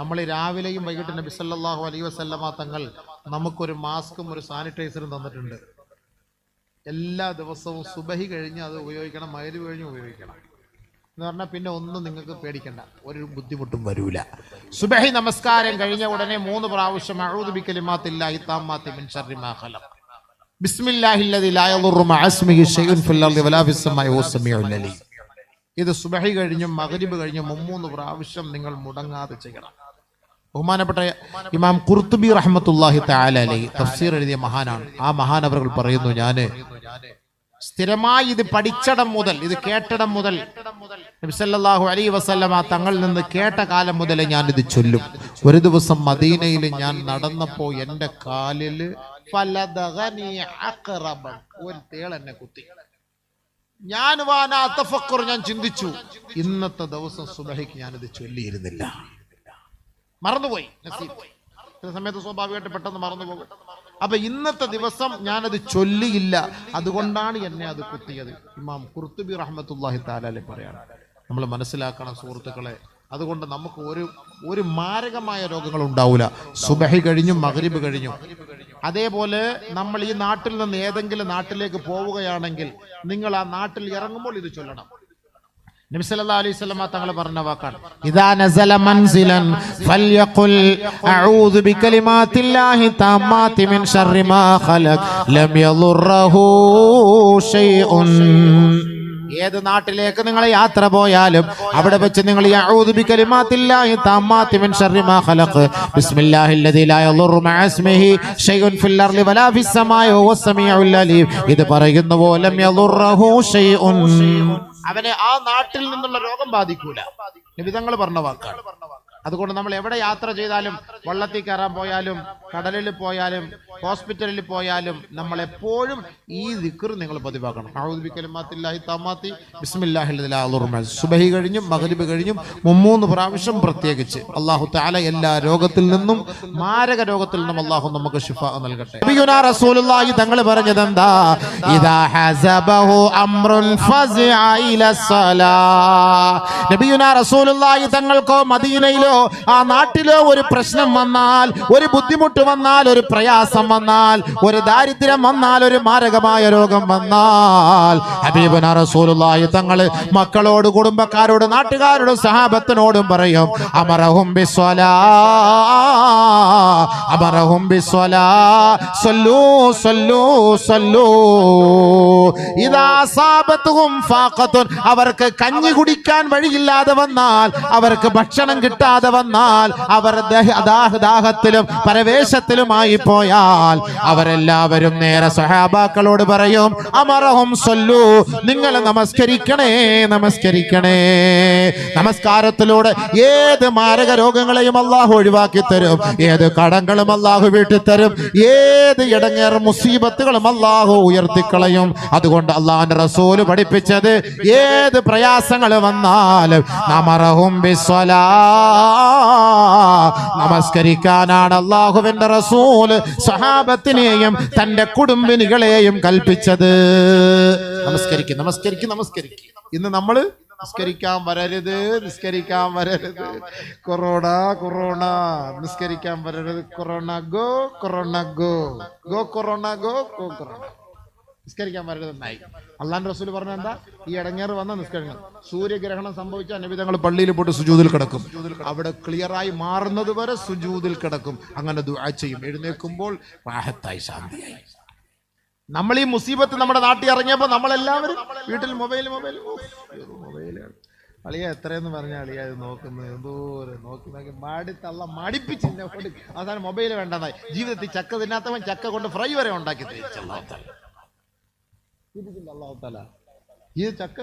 നമ്മൾ രാവിലെയും വൈകിട്ട് നബി സല്ലാഹു അലൈ വസല്ലമ തങ്ങൾ നമുക്കൊരു മാസ്കും ഒരു സാനിറ്റൈസറും തന്നിട്ടുണ്ട്. എല്ലാ ദിവസവും സുബഹി കഴിഞ്ഞ് അത് ഉപയോഗിക്കണം മയിൽ കഴിഞ്ഞ് ഉപയോഗിക്കണം. എന്ന് പറഞ്ഞാൽ പിന്നെ ഒന്നും നിങ്ങൾക്ക് പേടിക്കണ്ട ഒരു ബുദ്ധിമുട്ടും വരൂല. സുബഹി നമസ്കാരം കഴിഞ്ഞ ഉടനെ മൂന്ന് പ്രാവശ്യം താമ്മാത്തി മിൻ മാ ഖലഖ്. ബിസ്മില്ലാഹില്ലദി ലാ ഫിൽ അർദി വലാ ഫിസ് വഹുവ സമീഉൽ ഇത് സുബഹി കഴിഞ്ഞും മഗ്രിബ് കഴിഞ്ഞും മുമ്മൂന്ന് പ്രാവശ്യം നിങ്ങൾ മുടങ്ങാതെ ചെയ്യണം. ബഹുമാനപ്പെട്ട ഇമാം കുർത്തുബി റഹ്മത്തുല്ലാഹി അലൈഹി തഫ്സീർ എഴുതിയ മഹാനാണ്. ആ മഹാൻ അവർ പറയുന്നു ഞാൻ സ്ഥിരമായി ഇത് പഠിച്ചടം മുതൽ ഇത് കേട്ടടം മുതൽ നബി അലൈ വസല്ലമ തങ്ങളിൽ നിന്ന് കേട്ട കാലം മുതലേ ഞാൻ ഇത് ചൊല്ലും. ഒരു ദിവസം മദീനയിൽ ഞാൻ നടന്നപ്പോ എന്റെ തേൾ എന്നെ കുത്തി. ഞാൻ ഞാൻ ചിന്തിച്ചു ഇന്നത്തെ ദിവസം സുബഹിക്ക് ഞാനിത് ചൊല്ലിയിരുന്നില്ല. മറന്നുപോയി. ചില സമയത്ത് സ്വാഭാവികമായിട്ട് പെട്ടെന്ന് മറന്നുപോകും. അപ്പൊ ഇന്നത്തെ ദിവസം ഞാനത് ചൊല്ലിയില്ല. അതുകൊണ്ടാണ് എന്നെ അത് കുത്തിയത്. ഇമാം കുർത്തുബി റഹ്മത്തുല്ലാഹി താലാലെ പറയാണ്. നമ്മൾ മനസ്സിലാക്കണം സുഹൃത്തുക്കളെ അതുകൊണ്ട് നമുക്ക് ഒരു ഒരു മാരകമായ രോഗങ്ങൾ ഉണ്ടാവില്ല സുബഹി കഴിഞ്ഞു മഗ്രിബ് കഴിഞ്ഞു. അതേപോലെ നമ്മൾ ഈ നാട്ടിൽ നിന്ന് ഏതെങ്കിലും നാട്ടിലേക്ക് പോവുകയാണെങ്കിൽ നിങ്ങൾ ആ നാട്ടിൽ ഇറങ്ങുമ്പോൾ ഇത് ചൊല്ലണം. നബി സല്ലല്ലാഹു അലൈഹി വസല്ലമ തങ്ങൾ പറഞ്ഞ വാക്കാണ്. ഇദാ നസല മൻസിലൻ ഫൽയഖുൽ അഊദു ബികലിമാത്തില്ലാഹി താമ്മാതി മിൻ ശർരി മാ ഖലഖ് ലം യദുറഹു ഷൈഉൻ. ഏത് നാട്ടിലേക്ക് നിങ്ങൾ യാത്ര പോയാലും അവിടെ വെച്ച് നിങ്ങൾ ഇത് പറയുന്ന പോലെ അവനെ ആ നാട്ടിൽ നിന്നുള്ള രോഗം ബാധിക്കൂല. നിബിതങ്ങൾ പറഞ്ഞ വാക്കാണ്. അതുകൊണ്ട് നമ്മൾ എവിടെ യാത്ര ചെയ്താലും വള്ളത്തിൽ കയറാൻ പോയാലും കടലിൽ പോയാലും ഹോസ്പിറ്റലിൽ പോയാലും നമ്മൾ എപ്പോഴും ഈ ദിക്കർ നിങ്ങൾ പതിവാക്കണം. സുബഹി കഴിഞ്ഞും മഗ്രിബ് കഴിഞ്ഞും മുമ്മൂന്ന് പ്രാവശ്യം പ്രത്യേകിച്ച് അള്ളാഹു താല എല്ലാ രോഗത്തിൽ നിന്നും മാരക രോഗത്തിൽ നിന്നും അള്ളാഹു നമുക്ക് ശിഫ നൽകട്ടെ. തങ്ങൾ പറഞ്ഞത് എന്താ ഹസബഹു അംറുൻ നബിയുനാ റസൂലുള്ളാഹി തങ്ങൾക്കോ മദീനയിലോ ആ നാട്ടിലോ ഒരു പ്രശ്നം വന്നാൽ ഒരു ബുദ്ധിമുട്ട് വന്നാൽ ഒരു പ്രയാസം വന്നാൽ ഒരു ദാരിദ്ര്യം വന്നാൽ ഒരു മാരകമായ രോഗം വന്നാൽ റസൂലുള്ളാഹി തങ്ങൾ മക്കളോട് കുടുംബക്കാരോട് നാട്ടുകാരോട് സഹാബത്തിനോടും പറയും അമറഹും ബിസ്വലാ അമറഹും ബിസ്വലാ സല്ലൂ സല്ലൂ സല്ലൂ. അവർക്ക് കഞ്ഞി കുടിക്കാൻ വഴിയില്ലാതെ വന്നാൽ അവർക്ക് ഭക്ഷണം കിട്ടാതെ വന്നാൽ അവർ ദഹ- ദാഹ- ദാഹത്തിലും പരവേശത്തിലുമായി പോയാൽ അവരെല്ലാവരും നേരെ സഹാബാക്കളോട് പറയും അമറഹും സൊല്ലു നിങ്ങൾ നമസ്കരിക്കണേ നമസ്കരിക്കണേ. നമസ്കാരത്തിലൂടെ ഏത് മാരക രോഗങ്ങളെയും അള്ളാഹു ഒഴിവാക്കി തരും ഏത് കടങ്ങളും അള്ളാഹു വീട്ടിൽ തരും ഏത് ഇടങ്ങേർ മുസീബത്തുകളും അള്ളാഹു ഉയർത്തിക്കളയും. അതുകൊണ്ട് അള്ളാഹുന്റെ റസൂൽ പഠിപ്പിച്ചത് ഏത് പ്രയാസങ്ങൾ വന്നാലും നമറഹും ബിസ്വലാ നമസ്കരിക്കാനാണ് അള്ളാഹുവിന്റെ റസൂൽ സഹാബത്തിനെയും തന്റെ കുടുംബിനികളെയും കൽപ്പിച്ചത്. നമസ്കരിക്കും നമസ്കരിക്കും നമസ്കരിക്കും. ഇന്ന് നമ്മൾ നിസ്കരിക്കാൻ വരരുത് നിസ്കരിക്കാൻ വരരുത്. Corona corona. നിസ്കരിക്കാൻ വരരുത്. Corona go corona go. Go corona go go corona. നിസ്കരിക്കാൻ വരരുതെന്നായി അള്ളാൻ റസൂൽ പറഞ്ഞ എന്താ? ഈ ഇടങ്ങേറ് വന്ന നിസ്കരിക്കണം. സൂര്യഗ്രഹണം സംഭവിച്ച നബിതങ്ങൾ പള്ളിയിൽ പോയിട്ട് സുജൂതിൽ കിടക്കും. അവിടെ ക്ലിയറായി മാറുന്നത് വരെ സുജൂതിൽ കിടക്കും. അങ്ങനെ ദുആ ചെയ്യും. എഴുന്നേൽക്കുമ്പോൾ റാഹത്തായി ശാന്തിയായി. നമ്മൾ ഈ മുസീബത്ത് നമ്മുടെ നാട്ടിൽ ഇറങ്ങിയപ്പോൾ നമ്മളെല്ലാവരും വീട്ടിൽ മൊബൈൽ മൊബൈൽ. മൊബൈൽ. അളിയ എത്രയെന്ന് പറഞ്ഞ അളിയ ഇത് നോക്കുന്നത്? എന്തോരം നോക്കി നോക്കി മാടി തള്ള മടിപ്പിച്ച് അവസാനം മൊബൈൽ വേണ്ടെന്നായി ജീവിതത്തിൽ ചക്ക തിന്നാത്തവൻ ചക്ക കൊണ്ട് ഫ്രൈ വരെ ഉണ്ടാക്കി തേച്ച് ചിന്തിച്ചില്ല അള്ളാഹുത്താല ഈ ചക്ക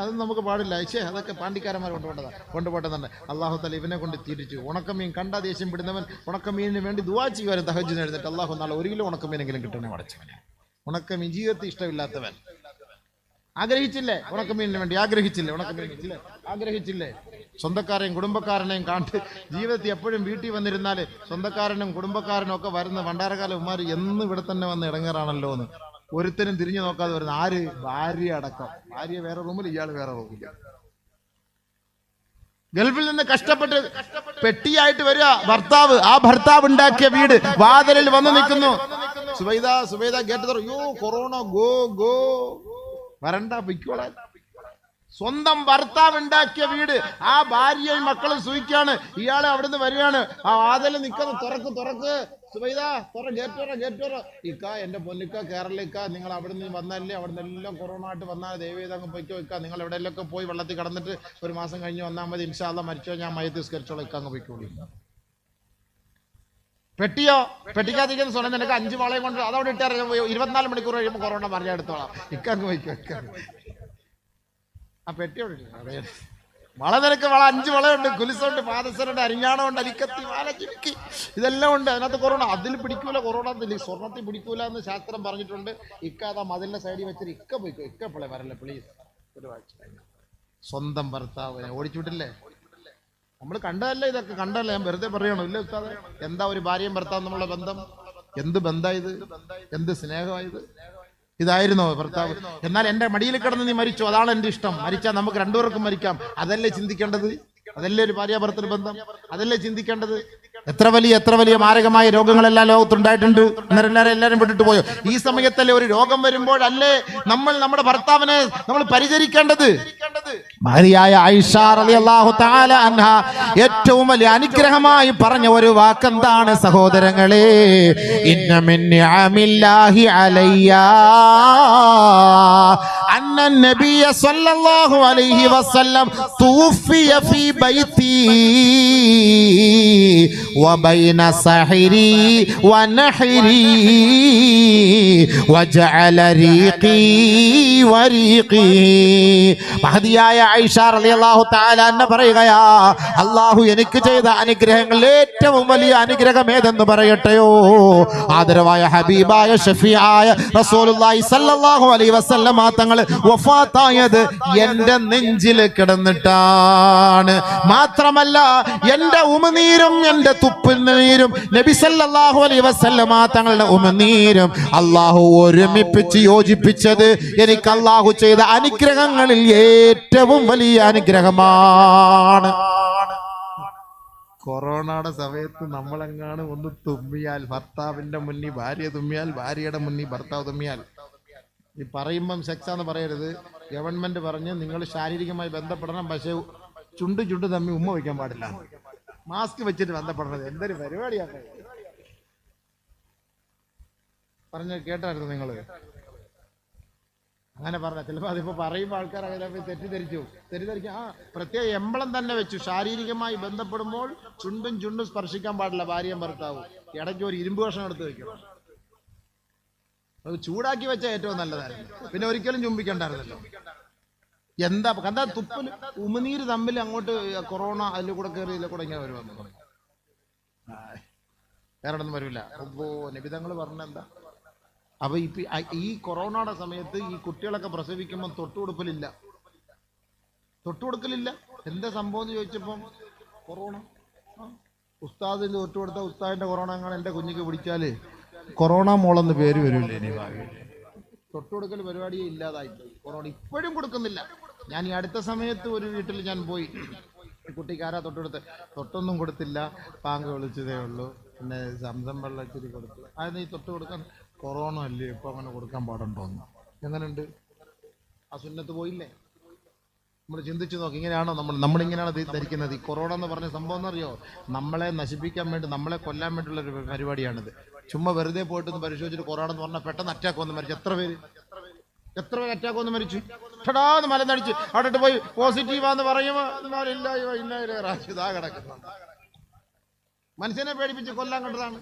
അതും നമുക്ക് പാടില്ല. പക്ഷേ അതൊക്കെ പാണ്ടിക്കാരന്മാർ കൊണ്ടുപോട്ടതാ കൊണ്ടുപോട്ടെന്നുണ്ട് അള്ളാഹുത്താല ഇവനെ കൊണ്ട് തിരിച്ചു ഉണക്കമീൻ കണ്ട ദേഷ്യം പിടുന്നവൻ ഉണക്കമീനിന് വേണ്ടി ദുവാ ചെയ്യുവാനും തഹജ് എഴുന്നിട്ട് അള്ളാഹു നാളെ ഒരു കിലോ ഉണക്കമീനെങ്കിലും കിട്ടണേ മടച്ചവനെ ഉണക്കമീൻ ജീവിതത്തിൽ ഇഷ്ടമില്ലാത്തവൻ. ആഗ്രഹിച്ചില്ലേ? ഉണക്കമീനിന് വേണ്ടി ആഗ്രഹിച്ചില്ലേ? ഉണക്കമീനില്ലേ ആഗ്രഹിച്ചില്ലേ? സ്വന്തക്കാരെയും കുടുംബക്കാരനെയും കണ്ട് ജീവിതത്തിൽ എപ്പോഴും വീട്ടിൽ വന്നിരുന്നാൽ സ്വന്തക്കാരനും കുടുംബക്കാരനും ഒക്കെ വരുന്ന പണ്ടാരക്കാല ഉമ്മാർ എന്നും ഇവിടെ തന്നെ വന്ന് ഇടങ്ങാറാണല്ലോ എന്ന് ഒരുത്തനും തിരിഞ്ഞു നോക്കാതെ വരുന്ന ആര്? ഭാര്യ അടക്കം. ഭാര്യ വേറെ റൂമിൽ ഇയാൾ വേറെ റൂമില്ല ഗൾഫിൽ നിന്ന് കഷ്ടപ്പെട്ട് പെട്ടിയായിട്ട് വരിക. ഭർത്താവ് ആ ഭർത്താവ് ഉണ്ടാക്കിയ വീട് വാതിലിൽ വന്ന് നിൽക്കുന്നു. സുബൈദ സുബൈദ ഗേറ്റ് തുറ യോ കൊറോണ ഗോ ഗോ. വരണ്ട പിക്കോളെ സ്വന്തം ഭർത്താവ് ഉണ്ടാക്കിയ വീട്. ആ ഭാര്യയും മക്കളും സൂയിക്കാണ് ഇയാളെ അവിടുന്ന് വരികയാണ്. ആ വാതിൽ നിൽക്കുന്നു. തുറക്ക് തുറക്ക്. സുബൈദ തുറ ഗേറ്റ് തുറ ഗേറ്റ് തുറ. ഇക്ക എന്റെ പൊന്നിക്ക കേരളിക്ക നിങ്ങൾ അവിടെ നിന്ന് വന്നല്ലേ അവിടെ നിന്ന് എല്ലാം കൊറോണ ആയിട്ട് വന്നാൽ ദൈവം അങ്ങ് പൊയ്ക്കോ ഇക്ക. നിങ്ങൾ എവിടെയെല്ലാം പോയി വെള്ളത്തിൽ കടന്നിട്ട് ഒരു മാസം കഴിഞ്ഞ് വന്നാൽ മതി ഇൻഷാല്ല മരിച്ചോ ഞാൻ മയത്ത് സ്കരിച്ചോളൂ ഇക്ക അങ്ങ് പൊയ്ക്കോളൂ. പെട്ടിയോ? പെട്ടിക്കാതിരിക്കുന്ന സ്വന്തം നിനക്ക് അഞ്ച് വളയും കൊണ്ട് അതവിടെ ഇട്ടാൽ ഇരുപത്തിനാല് മണിക്കൂർ കഴിയുമ്പോൾ കൊറോണ പറഞ്ഞെടുത്തോളാം ഇക്ക അങ്ങ് വയ്ക്കോ ഇക്ക. ആ പെട്ടിയോട്. വള നിനക്ക് വള അഞ്ച് വളയുണ്ട്. കുലിസുണ്ട് പാദസരുണ്ട് അരിഞ്ഞാണമുണ്ട് അരിക്കത്തി വാല ചുരുക്കി ഇതെല്ലാം ഉണ്ട്. അതിനകത്ത് കൊറോണ. അതിൽ പിടിക്കൂല കൊറോണ അതിൽ സ്വർണത്തിൽ പിടിക്കൂല എന്ന് ശാസ്ത്രം പറഞ്ഞിട്ടുണ്ട്. ഇക്ക അതാ മതിലിന്റെ സൈഡിൽ വെച്ചിട്ട് ഇക്ക പോയിക്കോ ഇക്ക പിള്ളേ വരല്ലേ പ്ലീസ് ഒരു വാഴ്ച സ്വന്തം ഭർത്താവിനെ ഓടിച്ചുവിട്ടില്ലേ നമ്മൾ കണ്ടതല്ലേ ഇതൊക്കെ? കണ്ടല്ലേ ഞാൻ വെറുതെ പറയണോ? ഇല്ല എന്താ ഒരു ഭാര്യയും ഭർത്താവും തമ്മിലുള്ള ബന്ധം? എന്ത് ബന്ധായത് എന്ത് സ്നേഹമായത് ഇതായിരുന്നോ ഭർത്താവ്. എന്നാൽ എന്റെ മടിയിൽ കിടന്ന് നീ മരിച്ചു? അതാണ് എന്റെ ഇഷ്ടം. മരിച്ചാൽ നമുക്ക് രണ്ടുപേർക്കും മരിക്കാം. അതല്ലേ ചിന്തിക്കേണ്ടത്? അതല്ലേ ഒരു ഭാര്യ ഭർത്തൃ ബന്ധം? അതല്ലേ ചിന്തിക്കേണ്ടത്? എത്ര വലിയ എത്ര വലിയ മാരകമായ രോഗങ്ങളെല്ലാം ലോകത്തുണ്ടായിട്ടുണ്ട് അന്നേരം എല്ലാവരും എല്ലാവരും വിട്ടിട്ട് പോയോ? ഈ സമയത്തല്ലേ ഒരു രോഗം വരുമ്പോഴല്ലേ നമ്മൾ നമ്മുടെ ഭർത്താവിനെ നമ്മൾ പരിചരിക്കേണ്ടത്? തആല അൻഹ ഏറ്റവും വലിയ അനുഗ്രഹമായി പറഞ്ഞ ഒരു വാക്കെന്താണ് സഹോദരങ്ങളെ? ഇന്ന മിൻ നിഅമില്ലാഹി അലയ്യ. അന്ന നബിയ സല്ലല്ലാഹു അലൈഹി വസല്ലം തൂഫിയ ഫീ ബൈതി വബൈന സഹരി വനഹരി വജഅല റീഖി വരീഖി മഹദിയായ ആയിഷ റളിയല്ലാഹു തആല അന്ന പറയുകയാ അല്ലാഹു എനിക്ക് ചെയ്ത അനുഗ്രഹങ്ങളിൽ ഏറ്റവും വലിയ അനുഗ്രഹം ഏതെന്ന് പറയട്ടെയോ? ആദരവായ ഹബീബായ ഷഫിയായ റസൂലുള്ളാഹി സല്ലല്ലാഹു അലൈഹി വസല്ലം തങ്ങളെ വഫാത്തായത് എന്റെ നെഞ്ചിൽ കിടന്നിട്ടാണ്. മാത്രമല്ല എന്റെ ഉമനീരും എന്റെ തുപ്പുനീരും നബി സല്ലല്ലാഹു അലൈഹി വസല്ലമ തങ്ങളുടെ ഉമനീരും അള്ളാഹു ഒരുമിപ്പിച്ച് യോജിപ്പിച്ചത് എനിക്ക് അള്ളാഹു ചെയ്ത അനുഗ്രഹങ്ങളിൽ ഏറ്റവും വലിയ അനുഗ്രഹമാണ്. കൊറോണയുടെ സമയത്ത് നമ്മളെങ്ങാണ് ഒന്ന് തുമ്മിയാൽ ഭർത്താവിന്റെ മുന്നിൽ ഭാര്യ തുമ്മിയാൽ ഭാര്യയുടെ മുന്നിൽ ഭർത്താവ് തുമ്മിയാൽ? ഈ പറയുമ്പം സെക്സ് എന്ന് പറയരുത്. ഗവൺമെന്റ് പറഞ്ഞ് നിങ്ങൾ ശാരീരികമായി ബന്ധപ്പെടണം പക്ഷേ ചുണ്ട് ചുണ്ട് തമ്മി ഉമ്മ വയ്ക്കാൻ പാടില്ല. മാസ്ക് വെച്ചിട്ട് ബന്ധപ്പെടണത് എന്തൊരു പരിപാടിയാണ് പറഞ്ഞ കേട്ടായിരുന്നു നിങ്ങൾ അങ്ങനെ പറഞ്ഞ ചിലപ്പോൾ അതിപ്പോ പറയുമ്പോൾ ആൾക്കാർ അങ്ങനെ തെറ്റിദ്ധരിച്ചു. തെറ്റിദ്ധരിക്കും ആ പ്രത്യേക എമ്പളം തന്നെ വെച്ചു. ശാരീരികമായി ബന്ധപ്പെടുമ്പോൾ ചുണ്ടും ചുണ്ടും സ്പർശിക്കാൻ പാടില്ല ഭാര്യയും ഭർത്താവും. ഇടയ്ക്ക് ഒരു ഇരുമ്പ് കഷ്ണം എടുത്ത് വെക്കണം അത് ചൂടാക്കി വെച്ച ഏറ്റവും നല്ലതായിരുന്നു. പിന്നെ ഒരിക്കലും ചുംബിക്കണ്ടായിരുന്നല്ലോ. എന്താ എന്താ തുപ്പൽ ഉമിനീര് തമ്മിൽ അങ്ങോട്ട് കൊറോണ അതിൽ കൂടെ കയറി ഇതിൽ കൂടെ ഇങ്ങനെ വരുമെന്ന് വേറെ ഒന്നും വരില്ല അപ്പോ നിബിതങ്ങൾ പറഞ്ഞ എന്താ? അപ്പൊ ഇപ്പൊ ഈ കൊറോണയുടെ സമയത്ത് ഈ കുട്ടികളൊക്കെ പ്രസവിക്കുമ്പോൾ തൊട്ടുകൊടുക്കലില്ല തൊട്ടുകൊടുക്കലില്ല? എന്താ സംഭവം എന്ന് ചോദിച്ചപ്പം കൊറോണ. ഉസ്താദിന് തൊട്ടുകൊടുത്ത ഉസ്താദിന്റെ കൊറോണ അങ്ങനെ എന്റെ കുഞ്ഞിക്ക് പിടിച്ചാൽ കൊറോണ മോളെന്ന് പേര് വരില്ലേ ഇനി? കൊടുക്കൽ തൊട്ടുകൊടുക്കൽ പരിപാടിയെ ഇല്ലാതായി കൊറോണ ഇപ്പോഴും കൊടുക്കുന്നില്ല. ഞാൻ ഈ അടുത്ത സമയത്ത് ഒരു വീട്ടിൽ ഞാൻ പോയി. കുട്ടിക്ക് ആരാ തൊട്ടെടുത്ത് തൊട്ടൊന്നും കൊടുത്തില്ല. പാങ്ക് വിളിച്ചതേ ഉള്ളൂ. പിന്നെ സംസം വെള്ളം ഇച്ചിരി കൊടുത്തു. അത് ഈ തൊട്ട് കൊടുക്കാൻ കൊറോണ അല്ലേ? ഇപ്പൊ അങ്ങനെ കൊടുക്കാൻ പാടുണ്ടോന്ന് എങ്ങനെയുണ്ട്? ആ സുന്നത്ത് പോയില്ലേ? നമ്മൾ ചിന്തിച്ചു നോക്കി. ഇങ്ങനെയാണോ നമ്മൾ നമ്മളിങ്ങനെയാണ് ധരിക്കുന്നത്? ഈ കൊറോണ എന്ന് പറഞ്ഞ സംഭവം എന്നറിയോ? നമ്മളെ നശിപ്പിക്കാൻ വേണ്ടി നമ്മളെ കൊല്ലാൻ വേണ്ടിയുള്ള ഒരു പരിപാടിയാണിത്. ചുമ്മാ വെറുതെ പോയിട്ട് പരിശോധിച്ചിട്ട് കൊറോണ എന്ന് പറഞ്ഞാൽ പെട്ടെന്ന് അറ്റാക്ക് വന്ന് മരിച്ചു. എത്ര പേര്? എത്ര പേര് അറ്റാക്ക് വന്ന് മരിച്ചു? ടാന്ന് മലന്നടിച്ച് അവിടെ പോയി പോസിറ്റീവാന്ന് പറയുമ്പോൾ ഇല്ല ഇതാ കിടക്കുന്നു. മനുഷ്യനെ പേടിപ്പിച്ച് കൊല്ലാൻ കണ്ടതാണ്.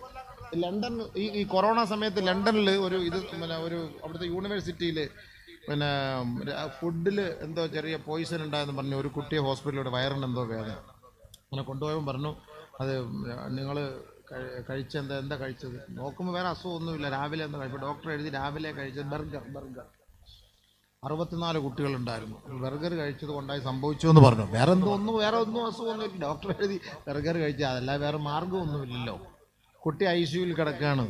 ലണ്ടൻ ഈ ഈ കൊറോണ സമയത്ത് ലണ്ടനിൽ ഒരു ഇത് പിന്നെ ഒരു അവിടുത്തെ യൂണിവേഴ്സിറ്റിയിൽ പിന്നെ ഫുഡിൽ എന്തോ ചെറിയ പോയിസൺ ഉണ്ടായെന്ന് പറഞ്ഞു ഒരു കുട്ടിയെ ഹോസ്പിറ്റലിലൂടെ വയറിന് എന്തോ വേദന. അങ്ങനെ കൊണ്ടുപോയപ്പോൾ പറഞ്ഞു അത് നിങ്ങൾ കഴിച്ച എന്താ കഴിച്ചത്? നോക്കുമ്പോൾ വേറെ അസുഖമൊന്നുമില്ല. രാവിലെ എന്താ കഴിച്ചത് ഡോക്ടർ എഴുതി രാവിലെ കഴിച്ചത് ബർഗർ ബർഗർ. അറുപത്തിനാല് കുട്ടികളുണ്ടായിരുന്നു. ബർഗർ കഴിച്ചത് കൊണ്ടായി സംഭവിച്ചു എന്ന് പറഞ്ഞു. വേറെ എന്തോ ഒന്നും വേറെ ഒന്നും അസുഖമൊന്നുമില്ല ഡോക്ടർ എഴുതി ബർഗർ കഴിച്ചാൽ അതല്ല വേറെ മാർഗമൊന്നുമില്ലല്ലോ കുട്ടി ഐ സിയുയിൽ കിടക്കുകയാണ്.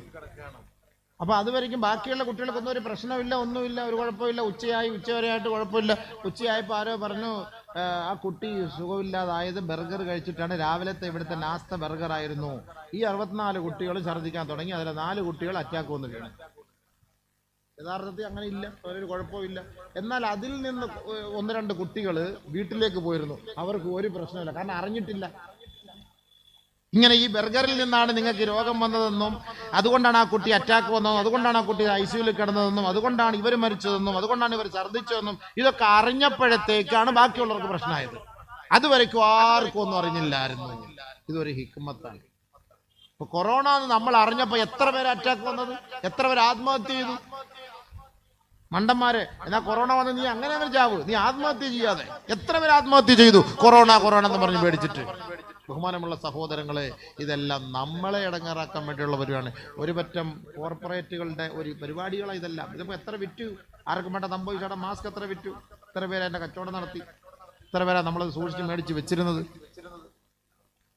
അപ്പോൾ അതുവരെയ്ക്കും ബാക്കിയുള്ള കുട്ടികൾക്കൊന്നും ഒരു പ്രശ്നമില്ല ഒന്നുമില്ല ഒരു കുഴപ്പമില്ല. ഉച്ചയായി ഉച്ചവരെയായിട്ട് കുഴപ്പമില്ല. ഉച്ചയായപ്പോൾ ആരോ പറഞ്ഞു ആ, കുട്ടി സുഖമില്ലാതായത് ബർഗർ കഴിച്ചിട്ടാണ് രാവിലത്തെ ഇവിടുത്തെ നാസ്ത ബർഗർ ആയിരുന്നു. ഈ അറുപത്തിനാല് കുട്ടികൾ ഛർദ്ദിക്കാൻ തുടങ്ങി. അതിലെ നാല് കുട്ടികൾ അറ്റാക്ക് വന്നു വീണു യഥാർത്ഥത്തിൽ അങ്ങനെ ഇല്ല. ഒരു കുഴപ്പമില്ല എന്നാൽ അതിൽ നിന്ന് ഒന്ന് രണ്ട് കുട്ടികൾ വീട്ടിലേക്ക് പോയിരുന്നു. അവർക്ക് ഒരു പ്രശ്നമില്ല കാരണം അറിഞ്ഞിട്ടില്ല. ഇങ്ങനെ ഈ ബർഗറിൽ നിന്നാണ് നിങ്ങൾക്ക് രോഗം വന്നതെന്നും അതുകൊണ്ടാണ് ആ കുട്ടി അറ്റാക്ക് വന്നതെന്നും അതുകൊണ്ടാണ് ആ കുട്ടി ഐ സിയുയിൽ കിടന്നതെന്നും അതുകൊണ്ടാണ് ഇവർ മരിച്ചതെന്നും അതുകൊണ്ടാണ് ഇവർ ഛർദ്ദിച്ചതെന്നും ഇതൊക്കെ അറിഞ്ഞപ്പോഴത്തേക്കാണ് ബാക്കിയുള്ളവർക്ക് പ്രശ്നമായത്. അതുവരയ്ക്കും ആർക്കും ഒന്നും അറിഞ്ഞില്ലായിരുന്നു. ഇതൊരു ഹിക്മത്താണ്. ഇപ്പൊ കൊറോണ നമ്മൾ അറിഞ്ഞപ്പോ എത്ര പേര് അറ്റാക്ക് വന്നത്? എത്ര പേര് ആത്മഹത്യ ചെയ്തു? മണ്ടന്മാരെ എന്നാ കൊറോണ വന്ന് നീ അങ്ങനെ ചാവ് നീ ആത്മഹത്യ ചെയ്യാതെ എത്ര പേര് ആത്മഹത്യ ചെയ്തു? കൊറോണ കൊറോണ എന്ന് പറഞ്ഞ് പേടിച്ചിട്ട്. ബഹുമാനമുള്ള സഹോദരങ്ങളെ ഇതെല്ലാം നമ്മളെ ഇടങ്ങാറാക്കാൻ വേണ്ടിയുള്ള പരിപാടിയാണ്. ഒരു പറ്റം കോർപ്പറേറ്റുകളുടെ ഒരു പരിപാടികളാണ് ഇതെല്ലാം. ഇതിപ്പോൾ എത്ര വിറ്റു? ആർക്കും വേണ്ട സംഭവിച്ചാടെ മാസ്ക് എത്ര വിറ്റു? ഇത്ര പേര് എന്റെ കച്ചവടം നടത്തി? ഇത്ര പേരാണ് നമ്മളത് സൂക്ഷിച്ച് മേടിച്ച് വെച്ചിരുന്നത്?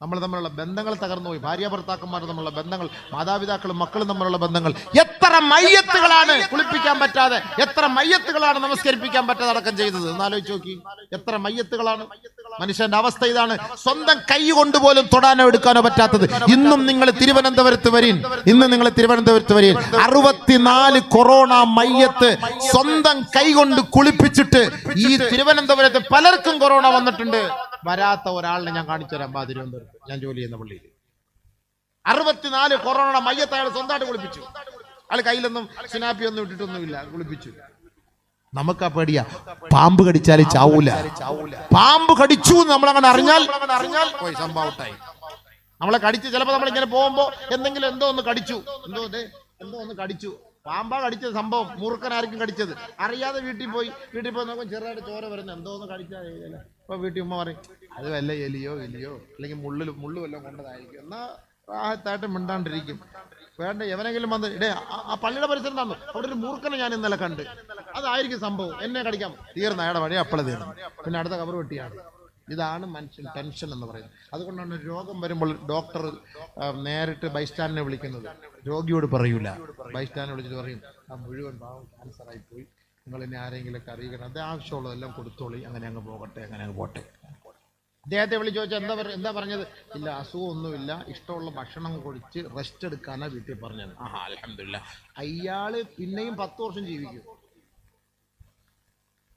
നമ്മൾ തമ്മിലുള്ള ബന്ധങ്ങൾ തകർന്നുപോയി. ഭാര്യ ഭർത്താക്കന്മാർ തമ്മിലുള്ള ബന്ധങ്ങൾ മാതാപിതാക്കളും മക്കളും തമ്മിലുള്ള ബന്ധങ്ങൾ. എത്ര മയ്യത്തുകളാണ് കുളിപ്പിക്കാൻ പറ്റാതെ എത്ര മയ്യത്തുകളാണ് നമസ്കരിപ്പിക്കാൻ പറ്റാതെ അടക്കം ചെയ്തത്? എന്നാലോചിച്ച് നോക്കി. എത്ര മയ്യത്തുകളാണ്? മനുഷ്യന്റെ അവസ്ഥ ഇതാണ്. സ്വന്തം കൈ കൊണ്ടുപോലും തൊടാനോ എടുക്കാനോ പറ്റാത്തത്. ഇന്നും നിങ്ങൾ തിരുവനന്തപുരത്ത് വരീൻ. ഇന്ന് നിങ്ങൾ തിരുവനന്തപുരത്ത് വരീൻ. അറുപത്തിനാല് കൊറോണ മയ്യത്ത് സ്വന്തം കൈ കൊണ്ട് കുളിപ്പിച്ചിട്ട് ഈ തിരുവനന്തപുരത്ത് പലർക്കും കൊറോണ വന്നിട്ടുണ്ട്. വരാത്ത ഒരാളിനെ ഞാൻ കാണിച്ചു തരാം തിരുവനന്തപുരത്ത്. ഞാൻ ജോലി ചെയ്യുന്ന പള്ളിയിൽ. അറുപത്തിനാല് കൊറോണ മയ്യത്ത് സ്വന്തമായിട്ട് കുളിപ്പിച്ചു. അയാൾ കയ്യിലൊന്നും സിനാപ്പി ഒന്നും ഇട്ടിട്ടൊന്നുമില്ല. കുളിപ്പിച്ചു. നമുക്ക് ആ പേടിയാ. പാമ്പ് കടിച്ചാൽ ചാവൂല. പാമ്പ് കടിച്ചു നമ്മൾ അങ്ങനെ അറിഞ്ഞാൽ അറിഞ്ഞാൽ പോയി സംഭവട്ടായി നമ്മളെ കടിച്ച് ചിലപ്പോൾ നമ്മളിങ്ങനെ പോകുമ്പോ എന്തെങ്കിലും എന്തോ ഒന്ന് കടിച്ചു. എന്തോ എന്തോ ഒന്ന് കടിച്ചു. പാമ്പാ കടിച്ചത് സംഭവം. മൂർഖനായിരിക്കും കടിച്ചത്. അറിയാതെ വീട്ടിൽ പോയി. വീട്ടിൽ പോയി നോക്കുമ്പോൾ ചെറുതായിട്ട് ചോര വരുന്നു. എന്തോ ഒന്ന് കടിച്ചാൽ ഇപ്പൊ വീട്ടിൽ ഉമ്മ പറയും അത് വല്ല എലിയോ എലിയോ? അല്ലെങ്കിൽ മുള്ളിൽ മുള്ളു വല്ലതും കൊണ്ടതായിരിക്കും. എന്നാ റാഹത്തായിട്ട് മിണ്ടാണ്ടിരിക്കും. വേണ്ട എവനെങ്കിലും വന്ന് ഇടേ ആ- പള്ളിയുടെ പരിസരം തന്നു. അവിടെ ഒരു മൂർഖനെ ഞാൻ ഇന്നലെ കണ്ട്. അതായിരിക്കും സംഭവം. എന്നെ കടിക്കാൻ തീർന്ന അയാളുടെ വഴി അപ്പള തീർന്നു. പിന്നെ അടുത്ത കവർ വെട്ടിയാണ്. ഇതാണ് മനുഷ്യൻ ടെൻഷൻ എന്ന് പറയുന്നത്. അതുകൊണ്ടാണ് രോഗം വരുമ്പോൾ ഡോക്ടർ നേരിട്ട് ബൈസ്റ്റാൻഡിനെ വിളിക്കുന്നത്. രോഗിയോട് പറയൂല. ബൈസ്റ്റാൻഡിനെ വിളിച്ചിട്ട് പറയും ആ മുഴുവൻ ഭാവം ക്യാൻസർ ആയി പോയി. നിങ്ങൾ ഇനി ആരെങ്കിലുമൊക്കെ അറിയിക്കണം. അത് ആവശ്യമുള്ളതെല്ലാം കൊടുത്തോളി. അങ്ങനെ അങ്ങ് പോകട്ടെ അങ്ങനെ അങ്ങ് പോട്ടെ. അദ്ദേഹത്തെ വിളിച്ച് ചോദിച്ചാൽ എന്താ പറയുക എന്താ പറഞ്ഞത്? ഇല്ല അസുഖമൊന്നുമില്ല ഇഷ്ടമുള്ള ഭക്ഷണം കുഴിച്ച് റെസ്റ്റ് എടുക്കാനാ വീട്ടിൽ പറഞ്ഞത്. ആഹാ അലഹമില്ല അയാൾ പിന്നെയും പത്ത് വർഷം ജീവിക്കും.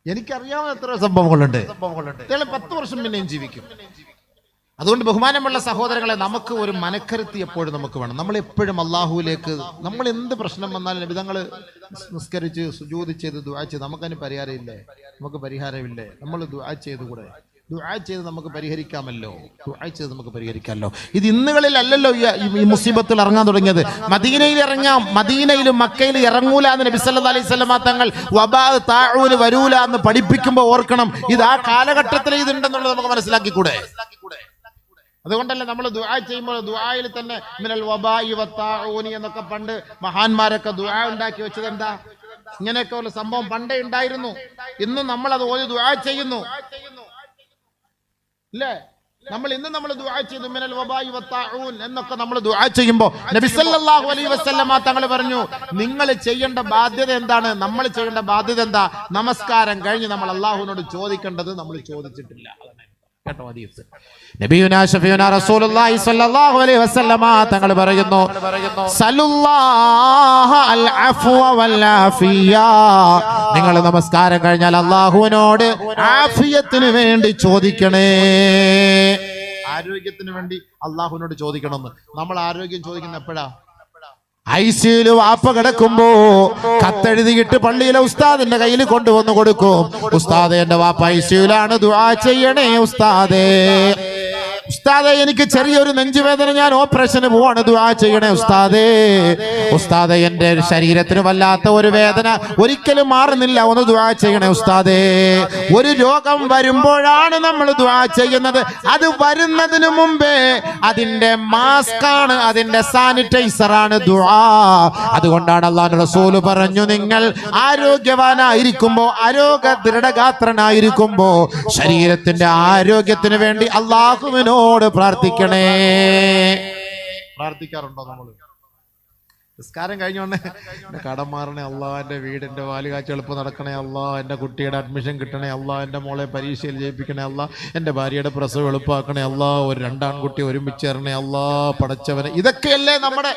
എനിക്കറിയാവുന്ന എത്ര സംഭവങ്ങളുണ്ട് അയാൾ പത്ത് വർഷം പിന്നെയും ജീവിക്കും. അതുകൊണ്ട് ബഹുമാനമുള്ള സഹോദരങ്ങളെ നമുക്ക് ഒരു മനക്കരുത്തി എപ്പോഴും നമുക്ക് വേണം. നമ്മൾ എപ്പോഴും അള്ളാഹുവിലേക്ക് നമ്മൾ എന്ത് പ്രശ്നം വന്നാലും വിധങ്ങൾ നിസ്കരിച്ച് സുജോതി ചെയ്ത് ദുആ ചെയ്ത് നമുക്കതിന് പരിഹാരമില്ലേ? നമുക്ക് പരിഹാരമില്ലേ? നമ്മൾ ദുആ ചെയ്തുകൂടെ? ദുആ ചെയ്ത് നമുക്ക് പരിഹരിക്കാമല്ലോ. ദുആ ചെയ്ത് നമുക്ക് പരിഹരിക്കാമല്ലോ. ഇത് ഇന്നുകളിൽ അല്ലല്ലോ ഈ മുസീബത്തിൽ ഇറങ്ങാൻ തുടങ്ങിയത്. മദീനയിൽ ഇറങ്ങാം. മദീനയിലും മക്കയിൽ ഇറങ്ങൂല എന്ന് നബി അലൈഹി വസല്ലമ തങ്ങൾ വബാ താഴൂൽ വരൂല എന്ന് പഠിപ്പിക്കുമ്പോൾ ഓർക്കണം. ഇത് ആ കാലഘട്ടത്തിൽ ഇതുണ്ടെന്നുള്ളത് നമുക്ക് മനസ്സിലാക്കി കൂടെ അതുകൊണ്ടല്ലേ നമ്മൾ ദുആ ചെയ്യുമ്പോൾ ദുആയിൽ തന്നെ മിനൽ വബായി വത്താഊനി എന്നൊക്കെ പണ്ട് മഹാന്മാരൊക്കെ ദുആ ഉണ്ടാക്കി വെച്ചത് എന്താ? ഇങ്ങനെയൊക്കെ ഉള്ള സംഭവം പണ്ടേ ഉണ്ടായിരുന്നു. ഇന്നും നമ്മൾ അത് ഓരോ ദുആ ചെയ്യുന്നു. ഇല്ലേ നമ്മൾ ഇന്ന് നമ്മൾ ദുആ ചെയ്യുന്നു മിനൽ വബായി വത്താഊൻ എന്നൊക്കെ നമ്മൾ ദുആ ചെയ്യുമ്പോൾ നബി സല്ലല്ലാഹു അലൈഹി വസല്ലമ തങ്ങൾ പറഞ്ഞു നിങ്ങൾ ചെയ്യേണ്ട ബാധ്യത എന്താണ്? നമ്മൾ ചെയ്യേണ്ട ബാധ്യത എന്താ? നമസ്കാരം കഴിഞ്ഞ് നമ്മൾ അല്ലാഹുവിനോട് ചോദിക്കേണ്ടത് നമ്മൾ ചോദിച്ചിട്ടില്ല. കേട്ടോ ഹദീസ് നബിയുനാ ഷഫിയുനാ റസൂലുള്ളാഹി സ്വല്ലല്ലാഹു അലൈഹി വസല്ലമ തങ്ങൾ പറയുന്നു അൽ അഫ്വ വൽ ആഫിയ നിങ്ങൾ നമസ്കാരം കഴിഞ്ഞാൽ അള്ളാഹുവിനോട് ആഫിയത്തിന് വേണ്ടി ചോദിക്കണേ. ആരോഗ്യത്തിന് വേണ്ടി അള്ളാഹുവിനോട് ചോദിക്കണമെന്ന്. നമ്മൾ ആരോഗ്യം ചോദിക്കുന്ന എപ്പോഴാ? ഐസിയിൽ വാപ്പ കിടക്കുമ്പോ കത്തെഴുതിയിട്ട് പള്ളിയിലെ ഉസ്താദിന്റെ കയ്യിൽ കൊണ്ടുവന്ന് കൊടുക്കും. ഉസ്താദെ എന്റെ വാപ്പ ഐ സിയിലാണ് ദുആ ചെയ്യണേ ഉസ്താദേ. ഉസ്താദെ എനിക്ക് ചെറിയൊരു നെഞ്ചുവേദന. ഞാൻ ഓപ്പറേഷന് പോവാണ്. ദുആ ചെയ്യണേ ഉസ്താദേ. ഉസ്താദെ എന്റെ ശരീരത്തിന് വല്ലാത്ത ഒരു വേദന. ഒരിക്കലും മാറുന്നില്ല. ഒന്ന് ദുആ ചെയ്യണേ ഉസ്താദേ. ഒരു രോഗം വരുമ്പോഴാണ് നമ്മൾ ദുആ ചെയ്യുന്നത്. അത് വരുന്നതിന് മുമ്പേ അതിന്റെ മാസ്കാണ് അതിന്റെ സാനിറ്റൈസർ ആണ് ദുആ. അതുകൊണ്ടാണ് അള്ളാഹു റസൂൽ പറഞ്ഞു നിങ്ങൾ ആരോഗ്യവാനായിരിക്കുമ്പോൾ ആരോഗ്യ ദൃഢഗാത്രനായിരിക്കുമ്പോൾ ശരീരത്തിന്റെ ആരോഗ്യത്തിന് വേണ്ടി അള്ളാഹുവിനോട് പ്രാർത്ഥിക്കണേ. പ്രാർത്ഥിക്കാറുണ്ടോ നമ്മൾ നിസ്കാരം കഴിഞ്ഞോണ്ടേ എന്റെ കടം മാറണേ അല്ല എന്റെ വീട് എന്റെ വാൽ എളുപ്പം നടക്കണേ അല്ല എന്റെ കുട്ടിയുടെ അഡ്മിഷൻ കിട്ടണേ അല്ല എന്റെ മോളെ പരീക്ഷയിൽ ജയിപ്പിക്കണേ അല്ല എന്റെ ഭാര്യയുടെ പ്രസവം എളുപ്പമാക്കണേ അല്ല ഒരു രണ്ടാൺകുട്ടി ഒരുമിച്ച് തരണേ അല്ല പടച്ചവനെ. ഇതൊക്കെയല്ലേ നമ്മുടെ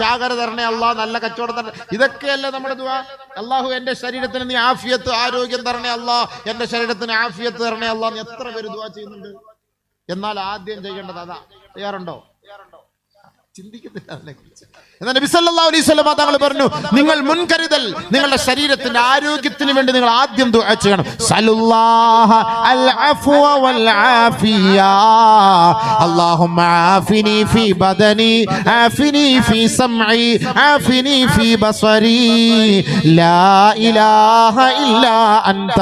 ചാകര തരണേ അല്ല നല്ല കച്ചവടം തരണേ. ഇതൊക്കെയല്ലേ നമ്മുടെ ദുവാ അള്ളാഹു എന്റെ ശരീരത്തിന് നീ ആഫിയത്ത് ആരോഗ്യം തരണേ അല്ല എന്റെ ശരീരത്തിന് ആഫിയത്ത് തരണേ അല്ല എത്ര പേര് ദുവാ ചെയ്യുന്നുണ്ട്? എന്നാൽ ആദ്യം ചെയ്യേണ്ടത് അതാ. തയ്യാറുണ്ടോ ചിന്തിക്കുന്നില്ല അതിനെക്കുറിച്ച്. എന്നാൽ നബി സല്ലല്ലാഹു അലൈഹി വസല്ലം തങ്ങൾ പറഞ്ഞു നിങ്ങൾ മുൻകരുതൽ നിങ്ങളുടെ ശരീരത്തിന്റെ ആരോഗ്യത്തിന് വേണ്ടി നിങ്ങൾ ആദ്യം ദുആ ചെയ്യണം സല്ലല്ലാഹ അൽ അഫ്വ വൽ ആഫിയ اللهم عافني في بدني عافني في سمعي عافني في بصري لا إله إلا أنت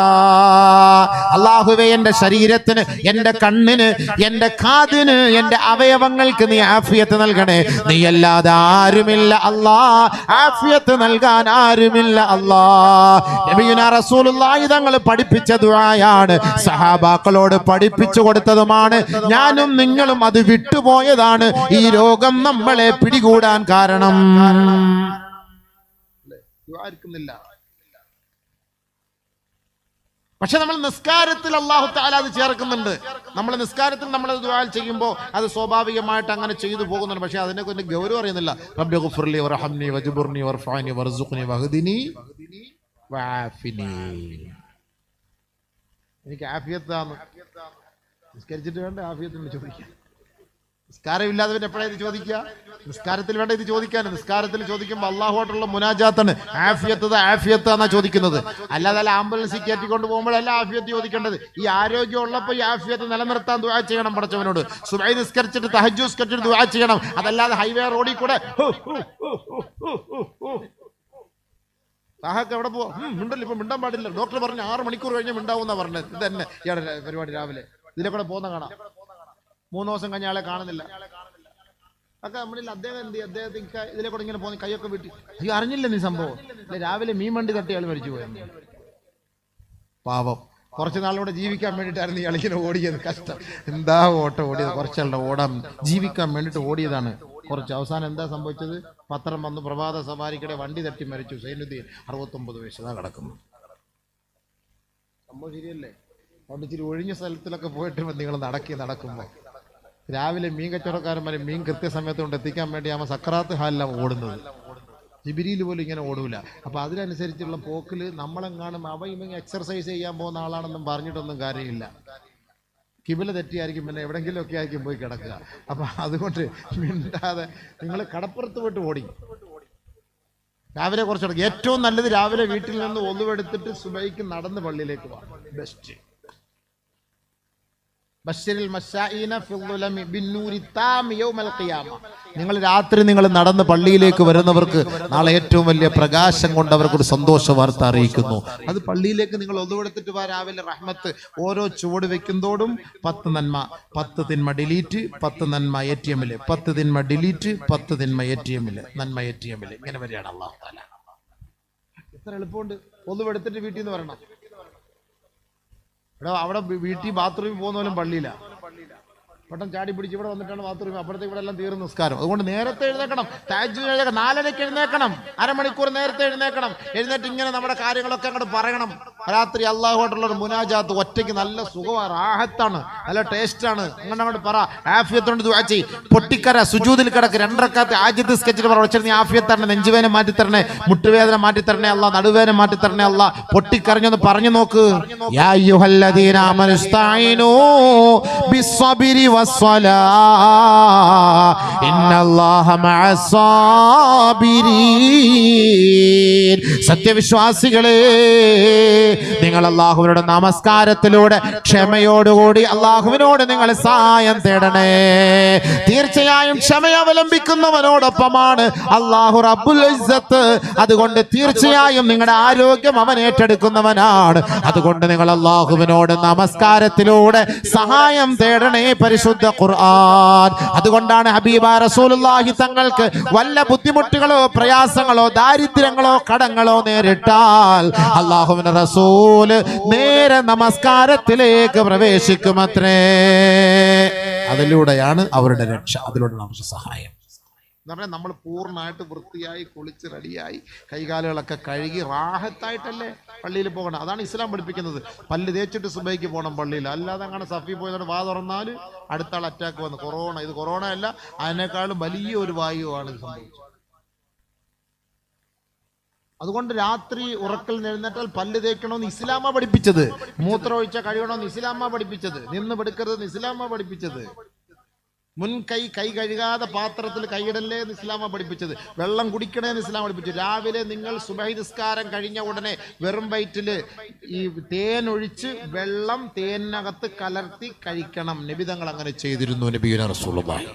അള്ളാഹുവെ എൻ്റെ ശരീരത്തിന് എൻ്റെ കണ്ണിന് എൻ്റെ കാതിന് എൻ്റെ അവയവങ്ങൾക്ക് നീ ആഫിയത്ത് നൽകണേ നീ അല്ലാതെ ആരുമില്ല അല്ലാ. ആഫിയത്ത് നൽകാൻ ആരുമില്ല അല്ലാ. നബിയുനാ റസൂലുള്ളാഹി തങ്ങൾ പഠിപ്പിച്ച ദുആയാണ്. സഹാബാക്കളോട് പഠിപ്പിച്ചു കൊടുത്തതുമാണ്. ഞാനും നിങ്ങളും അത് വിട്ടുപോയതാണ്. ഈ രോഗം നമ്മളെ പിടികൂടാൻ കാരണം. പക്ഷെ നമ്മൾ നിസ്കാരത്തിൽ അള്ളാഹു താല അത് ചേർക്കുന്നുണ്ട്. നമ്മൾ നിസ്കാരത്തിൽ നമ്മൾ ദുആൽ ചെയ്യുമ്പോൾ അത് സ്വാഭാവികമായിട്ട് അങ്ങനെ ചെയ്തു പോകുന്നുണ്ട്. പക്ഷെ അതിനെ കൊണ്ട് ഗൗരവം അറിയുന്നില്ല. റബ്ബി ഗുഫർലി വർഹംനി വജ്ബുർനി വർഫാനി വർസുഖ്നി വഹ്ദിനി എനിക്ക് ആഫിയത്താണ്. നിസ്കരിച്ചിട്ട് വേണ്ട ആഫിയത്തിന് ചോദിക്കാൻ നിസ്കാരമില്ലാത്തവൻ എപ്പോഴാണ് ഇത് ചോദിക്കുക? നിസ്കാരത്തിൽ വേണ്ട ഇത് ചോദിക്കാൻ. നിസ്കാരത്തിൽ ചോദിക്കുമ്പോൾ അള്ളാഹുമായിട്ടുള്ള മുനാജാത്താണ്. ആഫിയത്ത് ആഫിയത്ത് എന്നാ ചോദിക്കുന്നത്. അല്ലാതെ അല്ല ആംബുലൻസിൽ കയറ്റിക്കൊണ്ട് പോകുമ്പോഴല്ല ആഫിയത്ത് ചോദിക്കേണ്ടത്. ഈ ആരോഗ്യം ഉള്ളപ്പോൾ ഈ ആഫിയത്ത് നിലനിർത്താൻ ദുആ ചെയ്യണം പഠിച്ചവനോട് സുബൈ നിസ്കരിച്ചിട്ട് തഹജു നിസ്കരിച്ചിട്ട് ദുആ ചെയ്യണം. അതല്ലാതെ ഹൈവേ റോഡിൽ കൂടെ. താഹക്ക് എവിടെ പോവാ? മിണ്ടല്ലോ? ഇപ്പൊ മിണ്ടാൻ പാടില്ല. ഡോക്ടർ പറഞ്ഞു ആറ് മണിക്കൂർ കഴിഞ്ഞ് മിണ്ടാവും എന്നാ പറഞ്ഞത് ഇത് തന്നെ പരിപാടി രാവിലെ. ഇതിലെ കൂടെ പോകുന്ന കാണാം. മൂന്ന് ദിവസം കഴിഞ്ഞ ആളെ കാണുന്നില്ല. ഒക്കെ നമ്മളിൽ അദ്ദേഹം എന്ത് ചെയ്യും? അദ്ദേഹത്തിന് ഇതിലെ കൂടെ ഇങ്ങനെ പോകുന്ന കൈയൊക്കെ വിട്ടി. അയ്യോ അറിഞ്ഞില്ല നീ സംഭവം. രാവിലെ മീൻ വണ്ടി തട്ടി ആൾ മരിച്ചു പോയെന്ന് പാവം. കുറച്ച് നാളിലൂടെ ജീവിക്കാൻ വേണ്ടിയിട്ടായിരുന്നു ഈ ഇങ്ങനെ ഓടിയത്. കഷ്ടം. എന്താ ഓട്ടം ഓടിയത്? കുറച്ചാളുടെ ഓടാൻ ജീവിക്കാൻ വേണ്ടിയിട്ട് ഓടിയതാണ്. കുറച്ച് അവസാനം എന്താ സംഭവിച്ചത്? പത്രം വന്ന് പ്രഭാത സവാരിക്കിടെ വണ്ടി തട്ടി മരിച്ചു. സൈനുദ്ദീൻ അറുപത്തൊമ്പത് വയസ്സ് കിടക്കുന്നു. സംഭവം ശരിയല്ലേ? അവിടെ ഇച്ചിരി ഒഴിഞ്ഞ സ്ഥലത്തിലൊക്കെ പോയിട്ട് നിങ്ങൾ നടക്കി നടക്കുമ്പോൾ രാവിലെ മീൻ കച്ചവടക്കാരന്മാരെ മീൻ കൃത്യസമയത്ത് കൊണ്ട് എത്തിക്കാൻ വേണ്ടി ആ സക്രാത്ത് ഹാലിലാണ് ഓടുന്നത്. ജിബിരിയിൽ പോലും ഇങ്ങനെ ഓടൂല. അപ്പൊ അതിനനുസരിച്ചുള്ള പോക്കിൽ നമ്മളെങ്ങാനും അവ ഇവങ്ങ എക്സർസൈസ് ചെയ്യാൻ പോകുന്ന ആളാണെന്നും പറഞ്ഞിട്ടൊന്നും കാര്യമില്ല. കിബില തെറ്റിയായിരിക്കും പിന്നെ എവിടെങ്കിലും ഒക്കെ ആയിരിക്കും പോയി കിടക്കുക. അപ്പൊ അതുകൊണ്ട് മിണ്ടാതെ നിങ്ങൾ കടപ്പുറത്ത് പോയിട്ട് ഓടി. രാവിലെ കുറച്ച് ഏറ്റവും നല്ലത് രാവിലെ വീട്ടിൽ നിന്ന് ഒന്നുവെടുത്തിട്ട് സുബൈക്ക് നടന്ന് പള്ളിയിലേക്ക് പോകാം ബെസ്റ്റ് നിങ്ങൾ രാത്രി നിങ്ങൾ നടന്ന് പള്ളിയിലേക്ക് വരുന്നവർക്ക് നാളെ ഏറ്റവും വലിയ പ്രകാശം കൊണ്ട് അവർക്ക് ഒരു സന്തോഷ വാർത്ത അറിയിക്കുന്നു. അത് പള്ളിയിലേക്ക് നിങ്ങൾ ഒതുവെടുത്തിട്ട് വാ രാവിലെ റഹ്മത്ത്. ഓരോ ചുവട് വെക്കുന്നതോടും പത്ത് നന്മ. പത്ത് തിന്മ ഡിലീറ്റ് പത്ത് നന്മ എ ടി എമ്മിൽ പത്ത് തിന്മ ഡിലീറ്റ് പത്ത് തിന്മ എ ടി എമ്മിൽ നന്മ എ ടി എമ്മിൽ ഇങ്ങനെ വരികയാണ് അള്ളാഹു താല എത്ര എളുപ്പമുണ്ട്. ഒതുവെടുത്തിട്ട് വീട്ടിൽ നിന്ന് വരണം. ഇവിടെ അവിടെ വീട്ടിൽ ബാത്റൂമിൽ പോകുന്ന പോലും പെട്ടെന്ന് ചാടി പിടിച്ച് ഇവിടെ വന്നിട്ടാണ് ബാത്റൂമിൽ അപ്പുറത്തേക്ക് ഇവിടെ എല്ലാം തീർന്നു നിസ്കാരം. അതുകൊണ്ട് നേരത്തെ എഴുന്നേക്കണം. താജ് എഴുന്നേക്കണം നാലരയ്ക്ക് എഴുന്നേക്കണം. അരമണിക്കൂർ നേരത്തെ എഴുന്നേക്കണം. എഴുന്നേറ്റ് ഇങ്ങനെ നമ്മുടെ കാര്യങ്ങളൊക്കെ അങ്ങോട്ട് പറയണം. രാത്രി അള്ളാഹുമായിട്ടുള്ള ഒരു മുനാജാത്ത് ഒറ്റയ്ക്ക് നല്ല സുഖമാണ് റാഹത്താണ് നല്ല ടേസ്റ്റാണ്. അങ്ങനെ അങ്ങോട്ട് പറ. ആഫിയത്തോണ്ട് ദുആ ചെയ് പൊട്ടിക്കര സുജൂതിൽ കിടക്ക് രണ്ടരക്കാത്ത ആദ്യത്തെ സ്കെച്ചിൽ പറ. വെച്ചാൽ നീ ആഫിയത്ത് തരണേ നെഞ്ചുവേദന മാറ്റി തരണേ മുട്ടുവേദന മാറ്റി തരണേ അല്ല നടുവേദന മാറ്റി തരണേ അല്ല. പൊട്ടിക്കരഞ്ഞൊന്ന് പറഞ്ഞു നോക്ക്. യാ ബിസ്സബ്രി സത്യവിശ്വാസികളെ നിങ്ങൾ അള്ളാഹുവിനോട് നമസ്കാരത്തിലൂടെ ക്ഷമയോടുകൂടി അള്ളാഹുവിനോട് നിങ്ങൾ സഹായം തേടണേ. തീർച്ചയായും ക്ഷമ അവലംബിക്കുന്നവനോടൊപ്പമാണ് അള്ളാഹു റബ്ബുൽ അതുകൊണ്ട് തീർച്ചയായും നിങ്ങളുടെ ആരോഗ്യം അവൻ ഏറ്റെടുക്കുന്നവനാണ്. അതുകൊണ്ട് നിങ്ങൾ അള്ളാഹുവിനോട് നമസ്കാരത്തിലൂടെ സഹായം തേടണേ പരിശുദ്ധ ഖുർആൻ. അതുകൊണ്ടാണ് ഹബീബ റസൂലുള്ളാഹി തങ്ങൾക്ക് വല്ല ബുദ്ധിമുട്ടുകളോ പ്രയാസങ്ങളോ ദാരിദ്ര്യങ്ങളോ കടങ്ങളോ നേരിട്ടാൽ അള്ളാഹുവിന് റസൂൽ നേരെ നമസ്കാരത്തിലേക്ക് പ്രവേശിക്കുമത്രേ. അതിലൂടെയാണ് അവരുടെ രക്ഷ അതിലൂടെ അവരുടെ സഹായം. നമ്മൾ പൂർണമായിട്ട് വൃത്തിയായി കുളിച്ച് റെഡിയായി കൈകാലുകളൊക്കെ കഴുകി റാഹത്തായിട്ടല്ലേ പള്ളിയിൽ പോകണം. അതാണ് ഇസ്ലാം പഠിപ്പിക്കുന്നത്. പല്ല് തേച്ചിട്ട് സുബൈക്ക് പോകണം പള്ളിയിൽ. അല്ലാതെ അങ്ങനെ സഫി പോയതോടെ വാ തുറന്നാൽ അടുത്ത ആൾ അറ്റാക്ക് വന്നു. കൊറോണ ഇത് കൊറോണ അല്ല അതിനേക്കാളും വലിയ ഒരു വായുവാണ് ഇത് സംഭവിച്ചത്. അതുകൊണ്ട് രാത്രി ഉറക്കൽ എഴുന്നേറ്റാൽ പല്ല് തേക്കണമെന്ന് ഇസ്ലാമ പഠിപ്പിച്ചത്. മൂത്രം ഒഴിച്ച കഴിയണമെന്ന് ഇസ്ലാമ പഠിപ്പിച്ചത്. നിന്ന് പെടുക്കരുതെന്ന് ഇസ്ലാമ പഠിപ്പിച്ചത്. മുൻ കൈ കഴുകാതെ പാത്രത്തിൽ കൈയിടല്ലേ എന്ന് ഇസ്ലാമ പഠിപ്പിച്ചത്. വെള്ളം കുടിക്കണേ എന്ന് ഇസ്ലാം പഠിപ്പിച്ചു. രാവിലെ നിങ്ങൾ സുബഹി നിസ്കാരം കഴിഞ്ഞ ഉടനെ വെറും വയറ്റിൽ ഈ തേൻ ഒഴിച്ച് വെള്ളം തേനകത്ത് കലർത്തി കഴിക്കണം. നബിതങ്ങൾ അങ്ങനെ ചെയ്തിരുന്നു നബീന റസൂലുള്ളാഹി.